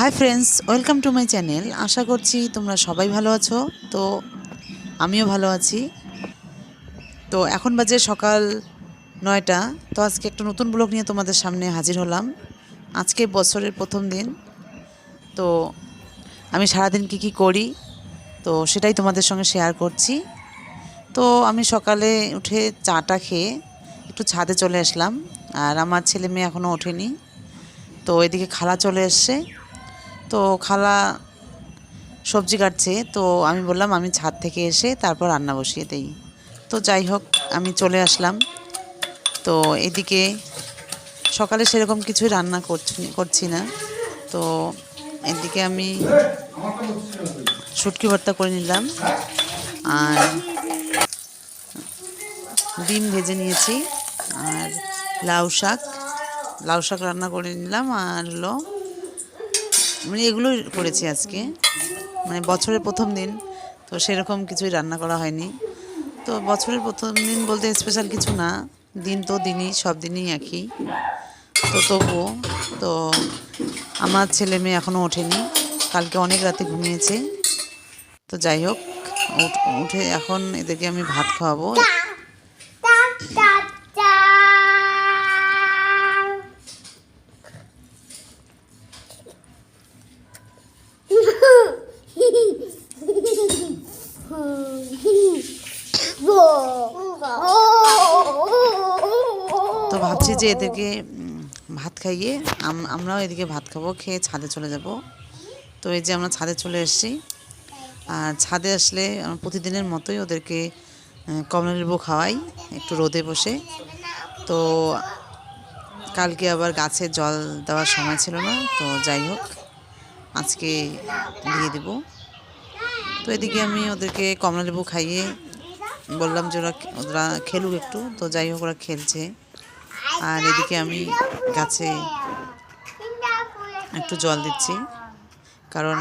Hi friends welcome to my channel আশা করছি তোমরা সবাই ভালো আছো। তো আমিও ভালো আছি। তো এখন বাজে সকাল নয়টা। তো আজকে একটা নতুন ব্লগ নিয়ে তোমাদের সামনে হাজির হলাম। আজকে বছরের প্রথম দিন। তো আমি সারাদিন কী কী করি, তো সেটাই তোমাদের সঙ্গে শেয়ার করছি। তো আমি সকালে উঠে চাটা খেয়ে একটু ছাদে চলে আসলাম। আর আমার ছেলে মেয়ে এখনও ওঠেনি। তো এদিকে খালা চলে এসছে। তো খালা সবজি কাটছে, তো আমি বললাম, আমি ছাদ থেকে এসে তারপর রান্না বসিয়ে দেই। তো যাই হোক, আমি চলে আসলাম। তো এদিকে সকালে সেরকম কিছুই রান্না করছি না। তো এদিকে আমি শুটকি ভর্তা করে নিলাম। আর ডিম ভেজে নিয়েছি। আর লাউ শাক। লাউ শাক রান্না করে নিলাম আর হলো মানে এগুলোই করেছি আজকে। মানে বছরের প্রথম দিন, তো সেরকম কিছুই রান্না করা হয়নি। তো বছরের প্রথম দিন বলতে স্পেশাল কিছু না, দিন তো দিনই, সব দিনই একই। তো তবুও, তো আমার ছেলে মেয়ে এখনও ওঠেনি, কালকে অনেক রাতে ঘুমিয়েছে। তো যাই হোক উঠ- উঠে এখন এদেরকে আমি ভাত খাওয়াবো। যে এদেরকে ভাত খাইয়ে আমরাও এদিকে ভাত খাব, খেয়ে ছাদে চলে যাব। তো এই যে আমরা ছাদে চলে এসেছি। আর ছাদে আসলে আমরা প্রতিদিনের মতোই ওদেরকে কমলা লেবু খাওয়াই, একটু রোদে বসে। তো কালকে আবার গাছে জল দেওয়ার সময় ছিল না, তো যাই হোক, আজকে দিয়ে দেব। তো এদিকে আমি ওদেরকে কমলা লেবু খাইয়ে বললাম যে ওরা ওরা খেলুক একটু। তো যাই হোক, ওরা খেলছে। আর এদিকে আমি গাছে একটু জল দিচ্ছি, কারণ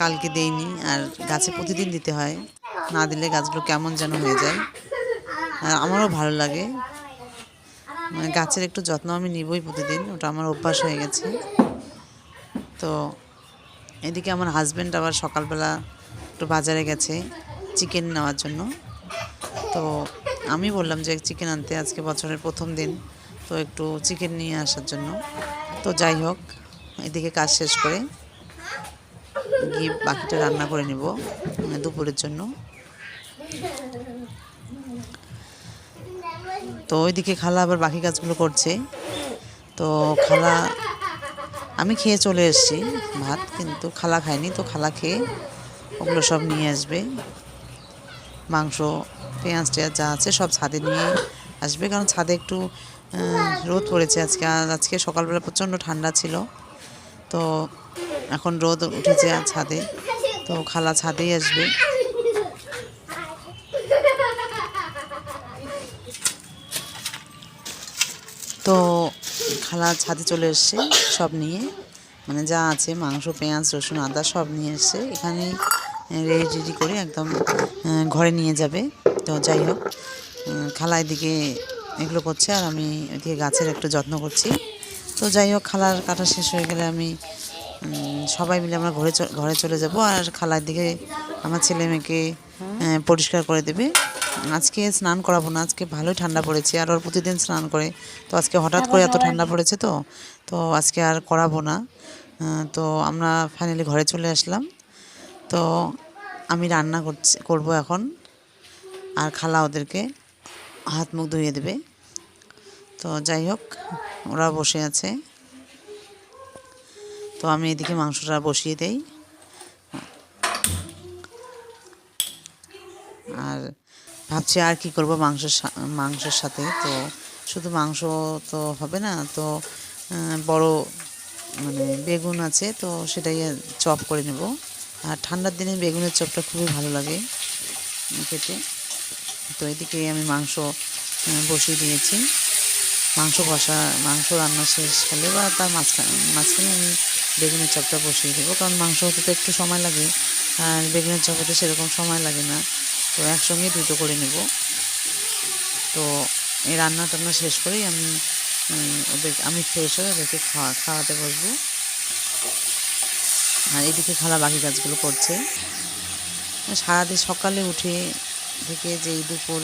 কালকে দেইনি আর গাছে প্রতিদিন দিতে হয়। না দিলে গাছগুলো কেমন যেন হয়ে যায়। আর আমারও ভালো লাগে। মানে গাছের একটু যত্ন আমি নিবই প্রতিদিন, ওটা আমার অভ্যাস হয়ে গেছে। তো এদিকে আমার হাজব্যান্ড আবার সকালবেলা একটু বাজারে গেছে চিকেন নেওয়ার জন্য। তো আমি বললাম যে, চিকেন আনতে আজকে বছরের প্রথম দিন। তো একটু চিকেন নিয়ে আসার জন্য। তো যাই হোক, এদিকে কাজ শেষ করে গিয়ে বাকিটা রান্না করে নেব মানে দুপুরের জন্য। তো ওইদিকে খালা আবার বাকি কাজগুলো করছে। তো খালা, আমি খেয়ে চলে এসেছি ভাত, কিন্তু খালা খায়নি, তো খালা খেয়ে ওগুলো সব নিয়ে আসবে। মাংস, পেঁয়াজ টেয়াজ যা আছে সব ছাদে নিয়ে আসবে, কারণ ছাদে একটু রোদ পড়েছে আজকে। আজকে সকালবেলা প্রচণ্ড ঠান্ডা ছিল। তো এখন রোদ উঠেছে ছাদে। তো খালা ছাদেই আসবে। তো খালা ছাদে চলে এসছে সব নিয়ে। মানে যা আছে, মাংস, পেঁয়াজ, রসুন, আদা সব নিয়ে এসছে। এখানেই রেডি রেডি করে একদম ঘরে নিয়ে যাবে। তো যাই হোক খালা এদিকে এগুলো করছে আর আমি এদিকে গাছের একটু যত্ন করছি। তো যাই হোক খালার কাটা শেষ হয়ে গেলে আমি সবাই মিলে আমরা ঘরে চ- ঘরে চলে যাব আর খালার দিকে আমার ছেলে মেয়েকে পরিষ্কার করে দেবে। আজকে স্নান করাবো না আজকে ভালোই ঠান্ডা পড়েছে আর ওর প্রতিদিন স্নান করে। তো আজকে হঠাৎ করে এত ঠান্ডা পড়েছে তো তো আজকে আর করাবো না। তো আমরা ফাইনালি ঘরে চলে আসলাম। তো আমি রান্না করছি করব এখন। আর খালা ওদেরকে। হাত মুখ ধুয়ে দেবে। তো যাই হোক ওরা বসে আছে। তো আমি এদিকে মাংসটা বসিয়ে দেই। আর ভাবছি আর কি করব মাংসের মাংসের সাথে। তো শুধু মাংস তো হবে না, তো বড় মানে বেগুন আছে, তো সেটাই চপ করে নেব। আর ঠান্ডার দিনে বেগুনের চপটা খুবই ভালো লাগে খেতে। তো এদিকে আমি মাংস বসিয়ে দিয়েছি। মাংস কষা মাংস রান্না শেষ হলে বা তার মাঝখানে মাঝখানে আমি বেগুনের চপটা বসিয়ে দেবো। কারণ মাংস হতে তো একটু সময় লাগে, আর বেগুনের চপ হতে সেরকম সময় লাগে না। তো একসঙ্গে দুটো করে নেব। তো এই রান্না টান্না শেষ করেই আমি ওদের, আমি ফ্রেশ হয়ে ওদেরকে খাওয়া, খাওয়াতে বসবো। আর এদিকে খালা বাকি কাজগুলো করছে। সারাদিন সকালে উঠে থেকে যে দুপুর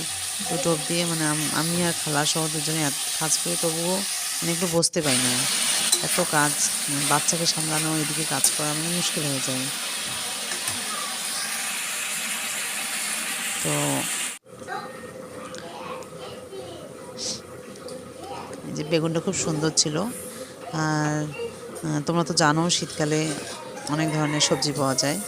দুটো অবধি মানে আমি আর খালা সহ দুজনে কাজ করি, তবুও মানে একটু বসতে পাই না। এত কাজ মানে বাচ্চাকে সামলানো, এদিকে কাজ করা মানে মুশকিল হয়ে যায়। তো যে বেগুনটা খুব সুন্দর ছিল। আর তোমরা তো জানো শীতকালে অনেক ধরনের সবজি পাওয়া যায়।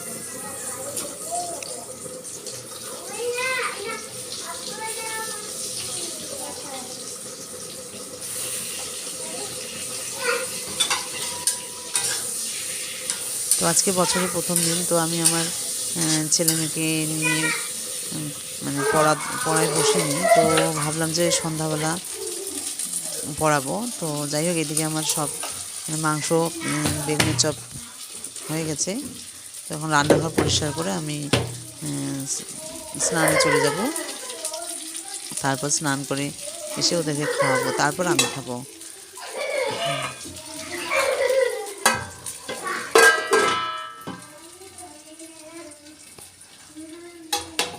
আজকে বছরের প্রথম দিন, তো আমি আমার ছেলে মেয়েকে নিয়ে মানে পড়া, পড়ায় বসিনি। তো ভাবলাম যে সন্ধ্যাবেলা পড়াবো। তো যাই হোক, এদিকে আমার সব মানে মাংস বেগুনের চপ হয়ে গেছে। তখন রান্নাঘর পরিষ্কার করে আমি স্নানে চলে যাব। তারপর স্নান করে এসে ওদেরকে খাওয়াবো। তারপর আমি খাব।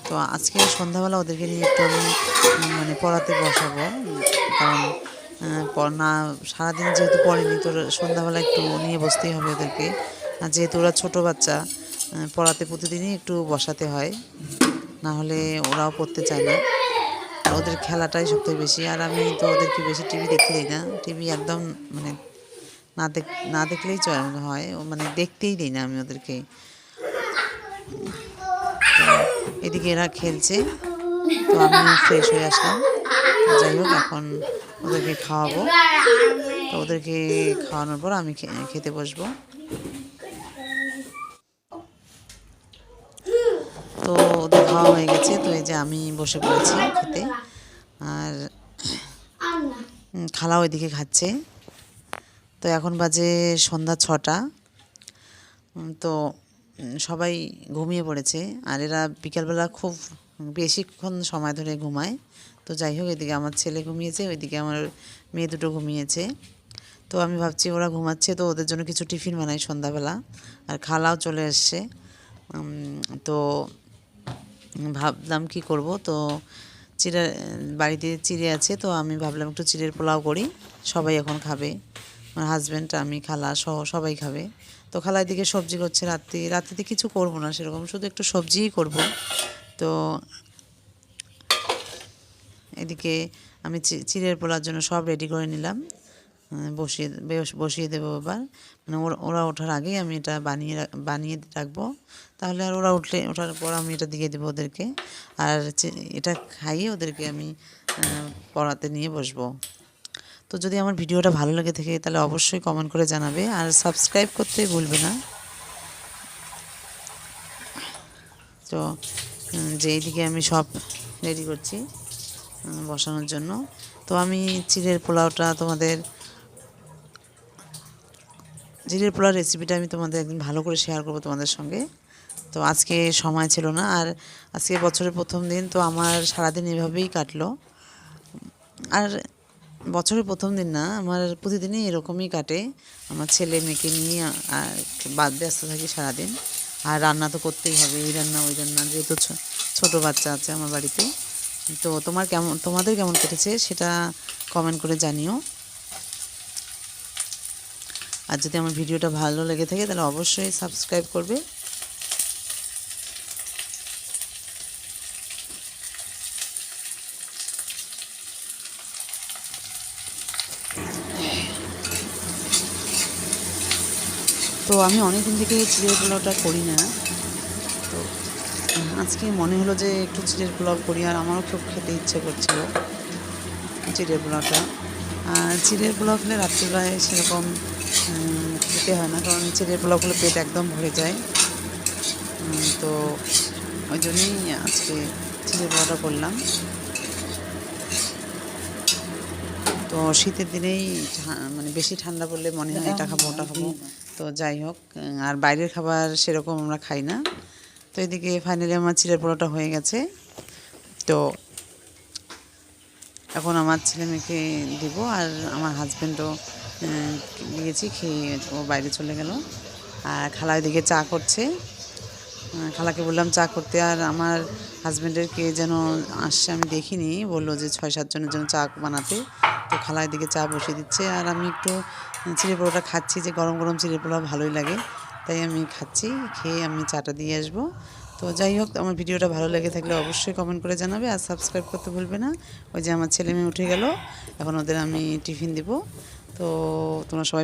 তো আজকে সন্ধ্যাবেলা ওদেরকে নিয়ে একটু আমি মানে পড়াতে বসাবো। কারণ না, সারাদিন যেহেতু পড়েনি, তো সন্ধ্যাবেলা একটু নিয়ে বসতেই হবে ওদেরকে। আর যেহেতু ওরা ছোটো বাচ্চা পড়াতে প্রতিদিনই একটু বসাতে হয়। না হলে ওরাও পড়তে চায় না। আর ওদের খেলাটাই সবথেকে বেশি। আর আমি তো ওদেরকে বেশি টিভি দেখতে দিই না। টিভি একদম মানে না দেখ, না দেখলেই হয়। মানে দেখতেই দিই না আমি ওদেরকে। এদিকে এরা খেলছে, তো আমি ফ্রেশ হয়ে আসলাম। যাই হোক, এখন ওদেরকে খাওয়াবো। তো ওদেরকে খাওয়ানোর পর আমি খেতে বসবো। তো ওদের খাওয়া হয়ে গেছে, তো এই যে আমি বসে পড়েছি খেতে। আর খালাও এদিকে খাচ্ছে। তো এখন বাজে সন্ধ্যা ছটা। তো সবাই ঘুমিয়ে পড়েছে। আর এরা বিকালবেলা খুব বেশিক্ষণ সময় ধরে ঘুমায়। তো যাই হোক, এদিকে আমার ছেলে ঘুমিয়েছে, ওইদিকে আমার মেয়ে দুটো ঘুমিয়েছে। তো আমি ভাবছি ওরা ঘুমাচ্ছে, তো ওদের জন্য কিছু টিফিন বানাই সন্ধ্যাবেলা। আর খালাও চলে এসছে। তো ভাবলাম কি করব, তো চিড়া, বাড়িতে চিড়ে আছে, তো আমি ভাবলাম একটু চিড়ের পোলাও করি। সবাই এখন খাবে। আমার হাজব্যান্ড আমি, খালা সহ সবাই খাবে। তো খালা দিকে সবজি করছে রাত্রি। রাত্রিতে কিছু করব না সেরকম, শুধু একটু সবজিই করব। তো এদিকে আমি চিড়ের পোলার জন্য সব রেডি করে নিলাম। বসিয়ে বসিয়ে দেবো এবার। মানে ওরা ওঠার আগেই আমি এটা বানিয়ে বানিয়ে রাখব। তাহলে আর ওরা উঠলে ওঠার পর আমি এটা দিয়ে দেবো ওদেরকে। আর এটা খাইয়ে ওদেরকে আমি পড়াতে নিয়ে বসবো। তো যদি আমার ভিডিওটা ভালো লাগে থাকে, তাহলে অবশ্যই কমেন্ট করে জানাবে। আর সাবস্ক্রাইব করতে ভুলবে না। তো যে এইদিকে আমি সব রেডি করছি বসানোর জন্য। তো আমি চিড়ের পোলাওটা তোমাদের, চিড়ের পোলাও রেসিপিটা আমি তোমাদের একদিন ভালো করে শেয়ার করব তোমাদের সঙ্গে। তো আজকে সময় ছিল না, আর আজকে বছরের প্রথম দিন, তো আমার সারাদিন এভাবেই কাটলো। আর বছরের প্রথম দিন না, আমার প্রতিদিনই এরকমই কাটে। আমার ছেলে মেয়েকে নিয়ে বাদ ব্যস্ত থাকি সারাদিন। আর রান্না তো করতেই হবে, এই রান্না, ওই রান্না, যেহেতু ছোটো বাচ্চা আছে আমার বাড়িতে। তো তোমার কেমন, তোমাদের কেমন কেটেছে সেটা কমেন্ট করে জানিও। আর যদি আমার ভিডিওটা ভালো লেগে থাকে তাহলে অবশ্যই সাবস্ক্রাইব করবে। তো আমি অনেক দিন থেকে চিড়ের পোলাওটা করি না। তো, আজকে মনে হলো যে একটু চিড়ের পোলাও করি আর আমারও খুব খেতে ইচ্ছে করছিল চিড়ের পোলাওটা। আর চিড়ের পোলাও খেলে রাত্রিবেলায় সেরকম খেতে হয় না কারণ চিড়ের পোলাও খেলে পেট একদম ভরে যায়। তো ওই জন্যই আজকে চিড়ের পোলাওটা করলাম। তো শীতের দিনেই মানে বেশি ঠান্ডা পড়লে মনে হয় এটা খাব, ওটা খাব। তো যাই হোক আর বাইরের খাবার সেরকম আমরা খাই না। তো এদিকে ফাইনালি আমার চিড়ের পোলাওটা হয়ে গেছে। তো এখন আমার ছেলে মেয়েকে দিব আর আমার হাজব্যান্ডও গিয়েছি, খেয়ে ও বাইরে চলে গেল। আর খালা ওইদিকে চা করছে। খালাকে বললাম, চা করতে। আর আমার হাজব্যান্ডের কে যেন আসছে আমি দেখিনি। বলল যে ছয় সাতজনের জন্য চা বানাতে। তো খালা এদিকে চা বসিয়ে দিচ্ছে। আর আমি একটু চিড়ে পোলাটা খাচ্ছি যে গরম গরম চিড়ে পোলা ভালোই লাগে। তাই আমি খাচ্ছি, খেয়ে আমি চাটা দিয়ে আসব। তো যাই হোক, আমার ভিডিওটা ভালো লেগে থাকলে অবশ্যই কমেন্ট করে জানাবে আর সাবস্ক্রাইব করতে ভুলবে না। ওই যে আমার ছেলে মেয়ে উঠে গেল, এখন ওদের আমি টিফিন দিব। তো তোমরা সবাই